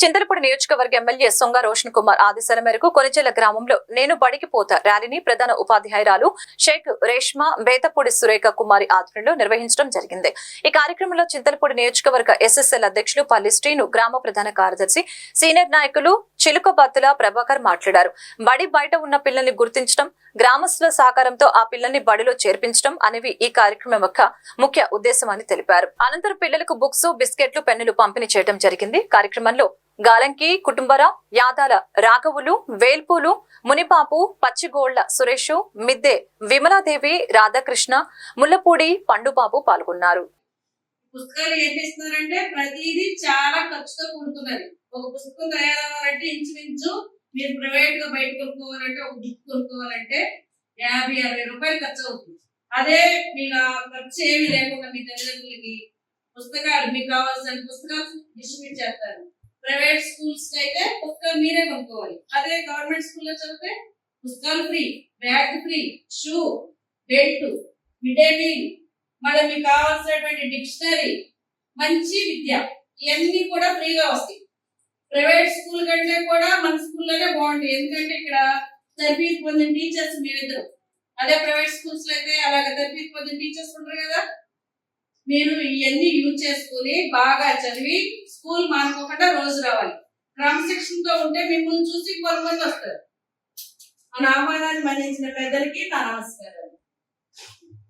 చింతలపూడి నియోజకవర్గ ఎమ్మెల్యే సొంగ రోషన్ కుమార్ ఆదేశాల మేరకు కొనిచెల గ్రామంలో నేను బడికి పోతా ర్యాలీని ప్రధాన ఉపాధ్యాయురాలు షేక్ రేష్మ బేతపూడి సురేఖ కుమారి ఆధ్వర్యంలో నిర్వహించడం జరిగింది. ఈ కార్యక్రమంలో చింతలపూడి నియోజకవర్గ ఎస్ఎస్ఎల్ అధ్యక్షులు పల్లి శ్రీను గ్రామ ప్రధాన కార్యదర్శి సీనియర్ నాయకులు చిలుకబత్తుల ప్రభాకర్ మాట్లాడారు. బడి బయట ఉన్న పిల్లల్ని గుర్తించడం గ్రామస్తుల సహకారంతో ఆ పిల్లల్ని బడిలో చేర్పించడం అనేవి ఈ కార్యక్రమం యొక్క ముఖ్య ఉద్దేశం అని తెలిపారు. అనంతరం పిల్లలకు బుక్స్ బిస్కెట్లు పెన్నులు పంపిణీ చేయడం జరిగింది. కార్యక్రమంలో గాలంకి కుటుంబరావు యాదాల రాఘవులు వేల్పూలు మునిపాపు పచ్చిగోళ్ళ సురేష్ మిద్దె విమలాదేవి రాధాకృష్ణ ముల్లపూడి పండుబాబు పాల్గొన్నారు. పుస్తకాలు ఏం చేస్తున్నారంటే ప్రతిదీ చాలా ఖర్చుతో కూడుతున్నది. ఒక పుస్తకం తయారవ్వాలంటే ఇంచుమించు మీరు ప్రైవేట్గా బయట కొనుక్కోవాలంటే ఒక బుక్ కొనుక్కోవాలంటే యాభై అరవై రూపాయలు ఖర్చు అవుతుంది. అదే మీకు ఆ ఖర్చు ఏమి లేకుండా మీ తల్లిదండ్రులకి పుస్తకాలు మీకు కావాల్సిన పుస్తకాలు డిస్ట్రిబ్యూట్ చేస్తారు. ప్రైవేట్ స్కూల్స్ అయితే పుస్తకాలు మీరే కొనుక్కోవాలి. అదే గవర్నమెంట్ స్కూల్లో చదివితే పుస్తకాలు free bag free shoe belt mid day meal మళ్ళీ మీకు కావాల్సినటువంటి డిక్షనరీ మంచి విద్య ఇవన్నీ కూడా ఫ్రీగా వస్తాయి. ప్రైవేట్ స్కూల్ కంటే కూడా మన స్కూల్లోనే బాగుంటాయి. ఎందుకంటే ఇక్కడ తరబీదు పొందిన టీచర్స్ మీరిద్దరు. అదే ప్రైవేట్ స్కూల్స్లో అయితే అలాగే తరబీదు పొందిన టీచర్స్ ఉంటారు కదా మీరు ఇవన్నీ యూజ్ చేసుకుని బాగా చదివి స్కూల్ మానుకోకుండా రోజు రావాలి. క్రమశిక్షణతో ఉంటే మిమ్మల్ని చూసి కొంతమంది వస్తారు. మన ఆహ్వానాన్ని మన్నించిన పెద్దలకి నా నమస్కారం